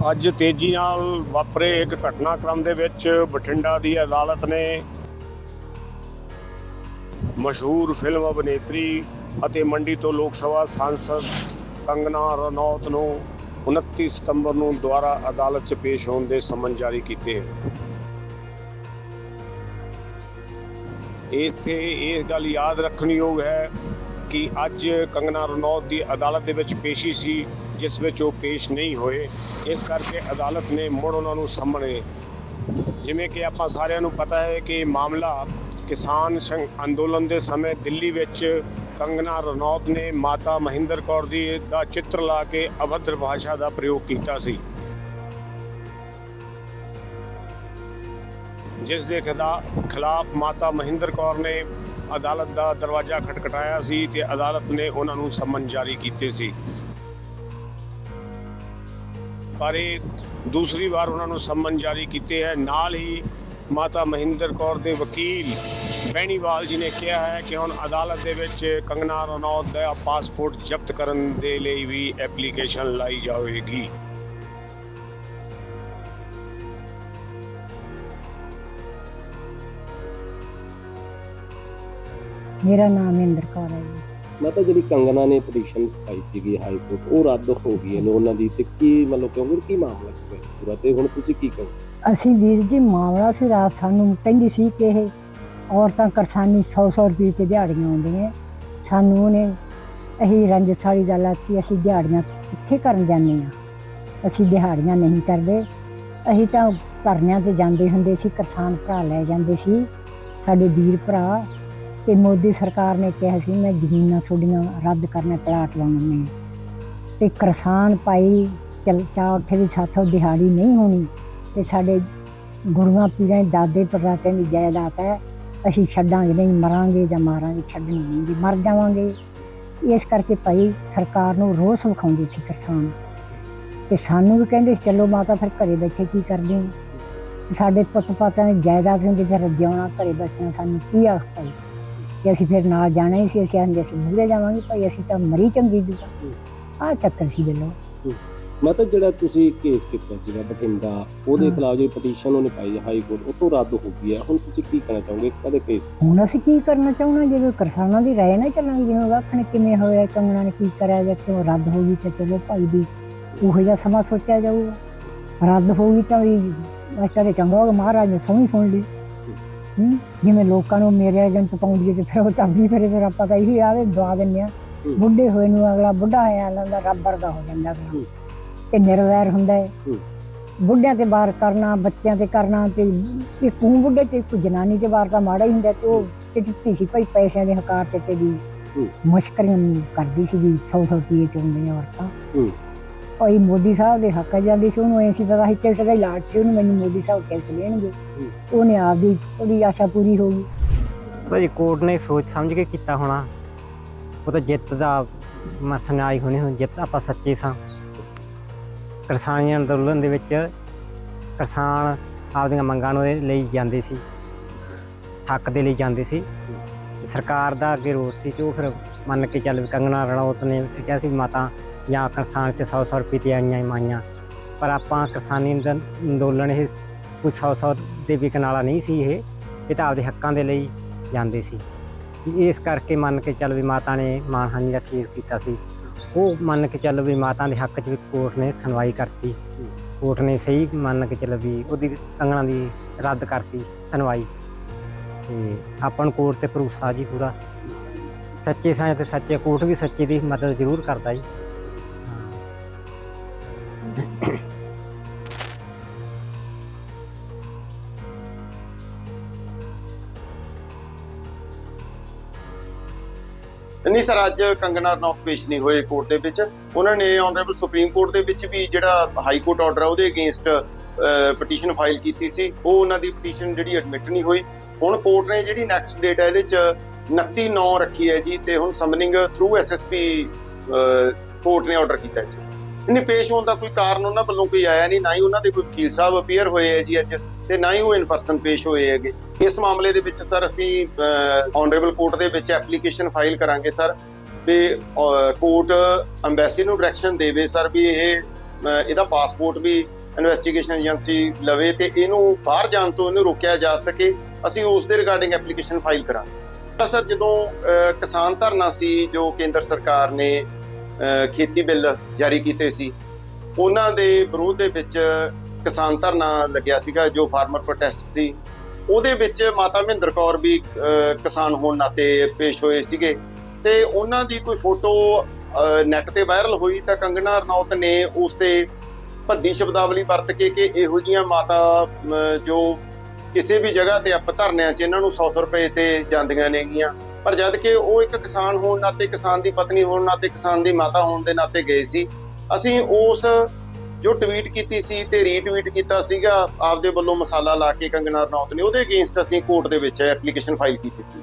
ਅੱਜ ਤੇਜ਼ੀ ਨਾਲ ਵਾਪਰੇ ਇੱਕ ਘਟਨਾਕ੍ਰਮ ਦੇ ਵਿੱਚ ਬਠਿੰਡਾ ਦੀ ਅਦਾਲਤ ਨੇ ਮਸ਼ਹੂਰ ਫਿਲਮ ਅਭਿਨੇਤਰੀ ਅਤੇ ਮੰਡੀ ਤੋਂ ਲੋਕ ਸਭਾ ਸਾਂਸਦ ਕੰਗਨਾ ਰਣੌਤ ਨੂੰ 29 ਸਤੰਬਰ ਨੂੰ ਦੁਬਾਰਾ ਅਦਾਲਤ 'ਚ ਪੇਸ਼ ਹੋਣ ਦੇ ਸਮਨ ਜਾਰੀ ਕੀਤੇ। ਹਨ ਇੱਥੇ ਇਹ ਗੱਲ ਯਾਦ ਰੱਖਣਯੋਗ ਹੈ ਕਿ ਅੱਜ ਕੰਗਨਾ ਰਣੌਤ ਦੀ ਅਦਾਲਤ ਦੇ ਵਿੱਚ ਪੇਸ਼ੀ ਸੀ, ਜਿਸ ਵਿੱਚ ਉਹ ਪੇਸ਼ ਨਹੀਂ ਹੋਏ। ਇਸ ਕਰਕੇ ਅਦਾਲਤ ਨੇ ਮੁੜ ਉਹਨਾਂ ਨੂੰ ਸਾਹਮਣੇ ਜਿਵੇਂ ਕਿ ਆਪਾਂ ਸਾਰਿਆਂ ਨੂੰ ਪਤਾ ਹੈ ਕਿ ਮਾਮਲਾ ਕਿਸਾਨ ਸੰਘ ਅੰਦੋਲਨ ਦੇ ਸਮੇਂ ਦਿੱਲੀ ਵਿੱਚ ਕੰਗਨਾ ਰਣੌਤ ਨੇ ਮਾਤਾ ਮਹਿੰਦਰ ਕੌਰ ਦੀ ਦਾ ਚਿੱਤਰ ਲਾ ਕੇ ਅਭਦਰ ਭਾਸ਼ਾ ਦਾ ਪ੍ਰਯੋਗ ਕੀਤਾ ਸੀ। ਜਿਸ ਦੇ ਖਿਲਾ- ਖਿਲਾਫ ਮਾਤਾ ਮਹਿੰਦਰ ਕੌਰ ਨੇ ਅਦਾਲਤ ਦਾ ਦਰਵਾਜ਼ਾ ਖਟਖਟਾਇਆ ਸੀ ਤੇ ਅਦਾਲਤ ਨੇ ਉਹਨਾਂ ਨੂੰ ਸਮਨ ਜਾਰੀ ਕੀਤੇ ਸੀ। ਪਰ ਇਹ ਦੂਸਰੀ ਵਾਰ ਉਹਨਾਂ ਨੂੰ ਸਮਨ ਜਾਰੀ ਕੀਤੇ ਹੈ। ਨਾਲ ਹੀ ਮਾਤਾ ਮਹਿੰਦਰ ਕੌਰ ਦੇ ਵਕੀਲ ਬੈਣੀਵਾਲ ਜੀ ਨੇ ਕਿਹਾ ਹੈ ਕਿ ਹੁਣ ਅਦਾਲਤ ਦੇ ਵਿੱਚ ਕੰਗਨਾ ਰਣੌਤ ਦਾ ਪਾਸਪੋਰਟ ਜ਼ਬਤ ਕਰਨ ਦੇ ਲਈ ਵੀ ਐਪਲੀਕੇਸ਼ਨ ਲਾਈ ਜਾਵੇਗੀ। ਮੇਰਾ ਨਾਮ ਇੰਦਰ ਕੌਰ ਹੈ ਜੀ। ਮੈਂ ਤਾਂ ਜਿਹੜੀ ਕੰਗਨਾ ਨੇ ਪਟੀਸ਼ਨ ਪਾਈ ਸੀਗੀ ਹਾਈ ਕੋਰਟ ਉਹ ਰੱਦ ਹੋ ਗਈ ਹੈ ਉਹਨਾਂ ਦੀ ਤੇ ਕੀ ਮਤਲਬ ਕਿਉਂਕਿ ਕੀ ਮਾਮਲਾ ਸੀ ਪੂਰਾ ਤੇ ਹੁਣ ਤੁਸੀਂ ਕੀ ਕਹੋ ਅਸੀਂ ਵੀਰ ਜੀ ਮਾਮਲਾ ਸੀ ਰਾਤ ਸਾਨੂੰ ਕਹਿੰਦੀ ਸੀ ਕਿ ਇਹ ਔਰਤਾਂ ਕਰਸਾਨੀ 100-100 ਰੁਪਏ ਤੇ ਦਿਹਾੜੀਆਂ ਆਉਂਦੀਆਂ। ਸਾਨੂੰ ਉਹਨੇ ਰੰਜਿਤ ਵਾਲੀ ਗੱਲ ਆਖੀ ਅਸੀਂ ਦਿਹਾੜੀਆਂ ਕਿੱਥੇ ਕਰਨ ਜਾਂਦੇ ਆ ਅਸੀਂ ਦਿਹਾੜੀਆਂ ਨਹੀਂ ਕਰਦੇ। ਅਸੀਂ ਤਾਂ ਧਰਨਿਆਂ ਤੇ ਜਾਂਦੇ ਹੁੰਦੇ ਸੀ ਕਿਸਾਨ ਭਰਾ ਲੈ ਜਾਂਦੇ ਸੀ। ਸਾਡੇ ਵੀਰ ਭਰਾ ਤੇ ਮੋਦੀ ਸਰਕਾਰ ਨੇ ਕਿਹਾ ਸੀ, ਮੈਂ ਜ਼ਮੀਨਾਂ ਤੁਹਾਡੀਆਂ ਰੱਦ ਕਰਨੇ ਪਲਾਟ ਲਾਉਣੇ ਨੇ। ਤੇ ਕਿਸਾਨ ਭਾਈ ਚਲ ਚਾ, ਉੱਥੇ ਵੀ ਸਾਥੋਂ ਦਿਹਾੜੀ ਨਹੀਂ ਹੋਣੀ ਤੇ ਸਾਡੇ ਗੁਰੂਆਂ ਪੀਰਾਂ ਦੇ ਦਾਦੇ ਪੜਦਾਦਿਆਂ ਦੀ ਜਾਇਦਾਦ ਹੈ, ਅਸੀਂ ਛੱਡਾਂਗੇ ਨਹੀਂ, ਮਰਾਂਗੇ ਜਾਂ ਮਾਰਾਂਗੇ, ਛੱਡਣੀ ਨਹੀਂ ਜੀ, ਮਰ ਜਾਵਾਂਗੇ। ਇਸ ਕਰਕੇ ਭਾਈ ਸਰਕਾਰ ਨੂੰ ਰੋਸ ਵਿਖਾਉਂਦੇ ਸੀ ਕਿਸਾਨ। ਤੇ ਸਾਨੂੰ ਵੀ ਕਹਿੰਦੇ ਚਲੋ ਮਾਤਾ, ਫਿਰ ਘਰੇ ਬੈਠੇ ਕੀ ਕਰਦੇ ਸਾਡੇ ਪੁੱਤ ਪਾਤਾਂ ਦੀ ਜਾਇਦਾਦ ਹੁੰਦੀ ਫਿਰ ਜਿਉਣਾ ਘਰੇ ਬੈਠਣਾ ਸਾਨੂੰ ਕੀ ਆਖ ਭਾਈ? ਕਿ ਅਸੀਂ ਫਿਰ ਨਾਲ ਜਾਣਾ ਹੀ ਸੀ ਅਸੀਂ ਆਂਦੇ ਸੀ ਮੂਹਰੇ ਜਾਵਾਂਗੇ ਭਾਈ ਅਸੀਂ ਤਾਂ ਮਰੀ ਚੰਗੀ ਦੀ ਆ ਚੱਕਰ ਸੀ ਬੇਲੋ ਮੈਂ ਤਾਂ ਜਿਹੜਾ ਤੁਸੀਂ ਕੇਸ ਕੀਤਾ ਸੀਗਾ ਬਠਿੰਡਾ ਉਹਦੇ ਹਾਂ। ਖਿਲਾਫ ਜਿਹੜੀ ਪਟੀਸ਼ਨ ਉਹਨੇ ਪਾਈ ਹੈ ਹਾਈ ਕੋਰਟ ਉਹ ਤੋਂ ਰੱਦ ਹੋ ਗਈ ਹੈ ਹੁਣ ਤੁਸੀਂ ਕੀ ਕਹਿਣਾ ਚਾਹੋਗੇ ਕਦੇ ਕੇਸ ਹੁਣ ਅਸੀਂ ਕੀ ਕਰਨਾ ਚਾਹੁੰਦੇ ਜਦੋਂ ਕਿਸਾਨਾਂ ਦੀ ਰਾਏ ਨਾ ਚੱਲਾਂਗੇ ਜਿਵੇਂ ਵਾਖਣ ਕਿਵੇਂ ਹੋਇਆ ਕੰਗਣਾ ਨੇ ਕੀ ਕਰਿਆ ਜਾਂ ਕਿਉਂ ਰੱਦ ਹੋ ਗਈ ਤੇ ਚਲੋ ਭਾਈ ਦੀ ਉਹੋ ਜਿਹਾ ਸਮਾਂ ਸੋਚਿਆ ਜਾਊਗਾ ਰੱਦ ਹੋ ਗਈ ਤਾਂ ਵੀ ਅੱਛਾ ਤੇ ਚੰਗਾ ਹੋ ਗਿਆ ਮਹਾਰਾਜ ਨੇ ਸੋਹਣੀ ਸੁਣ ਲਈ ਹੂੰ ਜਿਵੇਂ ਲੋਕਾਂ ਨੂੰ ਮੇਰੇ ਏਜੰਟ ਪਾਉਂਦੀ ਹੈ ਤੇ ਫਿਰ ਉਹ ਤਾਂ ਵੀ ਫਿਰ ਫਿਰ ਆਪਾਂ ਤਾਂ ਇਹੀ ਆਵੇ ਦਵਾ ਦਿੰਦੇ ਆ ਹੂੰ। ਬੁੱਢੇ ਹੋਏ ਨੂੰ ਅਗਲਾ ਬੁੱਢਾ ਹੈ ਆਲੰਦਾ ਰੱਬ ਵਰਗਾ ਹੋ ਜਾਂਦਾ ਫਿਰ ਹੂੰ। ਤੇ ਨਿਰਵੈਰ ਹੁੰਦਾ ਹੈ ਹੂੰ। ਬੁੱਢਿਆਂ ਤੇ ਵਾਰ ਕਰਨਾ ਬੱਚਿਆਂ ਤੇ ਕਰਨਾ ਤੇ ਇੱਕ ਕੂੰ ਬੁੱਢੇ ਤੇ ਇੱਕ ਜਨਾਨੀ ਤੇ ਵਾਰ ਤਾਂ ਮਾੜਾ ਹੀ ਹੁੰਦਾ ਤੇ ਉਹ ਤੇ ਦਿੱਤੀ ਸੀ ਭਾਈ ਪੈਸਿਆਂ ਦੇ ਹਕਾਰ ਤੇ ਤੇ ਦੀ ਹੂੰ। ਮੁਸ਼ਕਰੀਆਂ ਕਰਦੀ ਸੀ ਵੀ 100 100 ਰੁਪਏ ਚ ਹੁੰਦੀਆਂ ਔਰਤਾਂ ਹੂੰ। ਭਾਈ ਮੋਦੀ ਸਾਹਿਬ ਦੇ ਹੱਕ ਜਾਂਦੀ ਸੀ ਉਹਨੂੰ ਐਂ ਸੀ ਪਤਾ ਸੀ ਟਿਕਟ ਦਾ ਇਲਾਜ ਸੀ ਉਹਨੂੰ ਮੈਨੂੰ ਮੋਦੀ ਸਾਹਿਬ ਟਿਕਟ ਲੈਣਗੇ। ਉਹਨੇ ਆਪਦੀ ਉਹਦੀ ਆਸ਼ਾ ਪੂਰੀ ਹੋ ਗਈ। ਭਾਜੀ ਕੋਰਟ ਨੇ ਸੋਚ ਸਮਝ ਕੇ ਕੀਤਾ ਹੋਣਾ ਉਹ ਤਾਂ ਜਿੱਤ ਦਾ ਮਸਨਾ ਆਈ ਹੋਣੀ ਹੁਣ ਜਿੱਤ ਆਪਾਂ ਸੱਚੇ ਸਾਂ। ਕਿਸਾਨੀ ਅੰਦੋਲਨ ਦੇ ਵਿੱਚ ਕਿਸਾਨ ਆਪਦੀਆਂ ਮੰਗਾਂ ਨੂੰ ਲਈ ਜਾਂਦੇ ਸੀ ਹੱਕ ਦੇ ਲਈ ਜਾਂਦੇ ਸੀ। ਸਰਕਾਰ ਦਾ ਅੱਗੇ ਰੋਸ ਸੀ ਤੇ ਉਹ ਫਿਰ ਮੰਨ ਕੇ ਚੱਲ ਕੰਗਣਾ ਰਣੌਤ ਨੇ ਕਿਹਾ ਸੀ ਮਾਤਾ ਜਾਂ ਕਿਸਾਨ ਤੇ 100 100 ਰੁਪਏ ਤੇ ਆਈਆਂ ਹੀ ਮਾਈਆਂ। ਪਰ ਆਪਾਂ ਕਿਸਾਨੀ ਅੰਦ- ਅੰਦੋਲਨ ਇਹ ਕੋਈ 100 100 ਦੇ ਵਿਕਣ ਵਾਲਾ ਨਹੀਂ ਸੀ ਇਹ। ਇਹ ਤਾਂ ਆਪਦੇ ਹੱਕਾਂ ਦੇ ਲਈ ਜਾਂਦੇ ਸੀ। ਵੀ ਇਸ ਕਰਕੇ ਮੰਨ ਕੇ ਚੱਲ ਵੀ ਮਾਤਾ ਨੇ ਮਾਨਹਾਨੀ ਦਾ ਕੇਸ ਕੀਤਾ ਸੀ। ਉਹ ਮੰਨ ਕੇ ਚੱਲ ਵੀ ਮਾਤਾ ਦੇ ਹੱਕ 'ਚ ਵੀ ਕੋਰਟ ਨੇ ਸੁਣਵਾਈ ਕਰਤੀ। ਕੋਰਟ ਨੇ ਸਹੀ ਮੰਨ ਕੇ ਚੱਲ ਵੀ ਉਹਦੀ ਅੰਗਣਾ ਦੀ ਰੱਦ ਕਰਤੀ ਸੁਣਵਾਈ। ਤੇ ਆਪਾਂ ਨੂੰ ਕੋਰਟ ਤੇ ਭਰੋਸਾ ਜੀ ਪੂਰਾ। ਸੱਚੇ ਸਾਂ ਤੇ ਸੱਚੇ ਕੋਰਟ ਵੀ ਸੱਚੇ ਦੀ ਮਦਦ ਜ਼ਰੂਰ ਕਰਦਾ ਜੀ। ਨਹੀਂ ਸਰ, ਅੱਜ ਕੰਗਨਾ ਰਣੌਤ ਪੇਸ਼ ਨਹੀਂ ਹੋਏ ਕੋਰਟ ਦੇ ਵਿੱਚ। ਉਹਨਾਂ ਨੇ ਆਨਰੇਬਲ ਸੁਪਰੀਮ ਕੋਰਟ ਦੇ ਵਿੱਚ ਵੀ ਜਿਹੜਾ ਹਾਈ ਕੋਰਟ ਆਰਡਰ ਹੈ ਉਹਦੇ ਅਗੇਂਸਟ ਪਟੀਸ਼ਨ ਫਾਈਲ ਕੀਤੀ ਸੀ। ਉਹ ਉਹਨਾਂ ਦੀ ਪਟੀਸ਼ਨ ਜਿਹੜੀ ਐਡਮਿਟ ਨਹੀਂ ਹੋਈ। ਹੁਣ ਕੋਰਟ ਨੇ ਜਿਹੜੀ ਨੈਕਸਟ ਡੇਟ ਹੈ ਇਹਦੇ ਚ 29 9 ਰੱਖੀ ਹੈ ਜੀ, ਤੇ ਹੁਣ ਸਮਨਿੰਗ ਥਰੂ ਐਸਐਸਪੀ ਕੋਰਟ ਨੇ ਆਰਡਰ ਕੀਤਾ ਜੀ ਨਹੀਂ ਪੇਸ਼ ਹੋਣ ਦਾ ਕੋਈ ਕਾਰਨ ਉਹਨਾਂ ਵੱਲੋਂ ਕੋਈ ਆਇਆ ਨਹੀਂ ਨਾ ਹੀ ਉਹਨਾਂ ਦੇ ਕੋਈ ਵਕੀਲ ਸਾਹਿਬ ਅਪੀਅਰ ਹੋਏ ਹੈ ਜੀ ਅੱਜ ਤੇ ਨਾ ਹੀ ਉਹ ਇਨ ਪਰਸਨ ਪੇਸ਼ ਹੋਏ ਹੈਗੇ। ਇਸ ਮਾਮਲੇ ਦੇ ਵਿੱਚ ਸਰ ਅਸੀਂ ਆਨਰੇਬਲ ਕੋਰਟ ਦੇ ਵਿੱਚ ਐਪਲੀਕੇਸ਼ਨ ਫਾਈਲ ਕਰਾਂਗੇ ਸਰ ਵੀ ਕੋਰਟ ਅੰਬੈਸੀ ਨੂੰ ਡਾਇਰੈਕਸ਼ਨ ਦੇਵੇ ਸਰ ਵੀ ਇਹ ਇਹਦਾ ਪਾਸਪੋਰਟ ਵੀ ਇਨਵੈਸਟੀਗੇਸ਼ਨ ਏਜੰਸੀ ਲਵੇ ਤੇ ਇਹਨੂੰ ਬਾਹਰ ਜਾਣ ਤੋਂ ਇਹਨੂੰ ਰੋਕਿਆ ਜਾ ਸਕੇ। ਅਸੀਂ ਉਸ ਦੇ ਰਿਗਾਰਡਿੰਗ ਐਪਲੀਕੇਸ਼ਨ ਫਾਈਲ ਕਰਾਂਗੇ। ਸਰ ਜਦੋਂ ਅਹ, ਕਿਸਾਨ ਧਰਨਾ ਸੀ ਜੋ ਕੇਂਦਰ ਸਰਕਾਰ ਨੇ ਖੇਤੀ ਬਿੱਲ ਜਾਰੀ ਕੀਤੇ ਸੀ। ਉਹਨਾਂ ਦੇ ਵਿਰੋਧ ਦੇ ਵਿੱਚ ਕਿਸਾਨ ਧਰਨਾ ਲੱਗਿਆ ਸੀਗਾ, ਜੋ ਫਾਰਮਰ ਪ੍ਰੋਟੈਸਟ ਸੀ। ਉਹਦੇ ਵਿੱਚ ਮਾਤਾ ਮਹਿੰਦਰ ਕੌਰ ਵੀ ਕਿਸਾਨ ਹੋਣ ਨਾਤੇ ਪੇਸ਼ ਹੋਏ ਸੀਗੇ। ਤੇ ਉਹਨਾਂ ਦੀ ਕੋਈ ਫੋਟੋ ਨੈਟ ਤੇ ਵਾਇਰਲ ਹੋਈ ਤਾਂ ਕੰਗਣਾ ਰਣੌਤ ਨੇ ਉਸ ਤੇ ਭੱਦੀ ਸ਼ਬਦਾਵਲੀ ਵਰਤ ਕੇ ਕਿ ਇਹੋ ਜੀਆਂ ਮਾਤਾ ਜੋ ਕਿਸੇ ਵੀ ਜਗ੍ਹਾ ਤੇ ਆਪਾਂ ਧਰਨਿਆਂ 'ਚ ਇਹਨਾਂ ਨੂੰ 100 ਰੁਪਏ ਤੇ ਜਾਂਦੀਆਂ ਨੇਗੀਆਂ। ਪਰ ਜਦ ਕਿ ਉਹ ਇੱਕ ਕਿਸਾਨ ਹੋਣ ਨਾਤੇ, ਕਿਸਾਨ ਦੀ ਪਤਨੀ ਹੋਣ ਨਾਤੇ, ਕਿਸਾਨ ਦੀ ਮਾਤਾ ਹੋਣ ਦੇ ਨਾਤੇ ਗਏ ਸੀ। ਅਸੀਂ ਉਸ ਜੋ ਟਵੀਟ ਕੀਤੀ ਸੀ ਤੇ ਰੀਟਵੀਟ ਕੀਤਾ ਸੀਗਾ, ਆਪਦੇ ਵੱਲੋਂ ਮਸਾਲਾ ਲਾ ਕੇ ਕੰਗਨਾ ਰਣੌਤ ਨੇ, ਉਹਦੇ ਅਗੇਂਸਟ ਅਸੀਂ ਕੋਰਟ ਦੇ ਵਿੱਚ ਐਪਲੀਕੇਸ਼ਨ ਫਾਈਲ ਕੀਤੀ ਸੀ।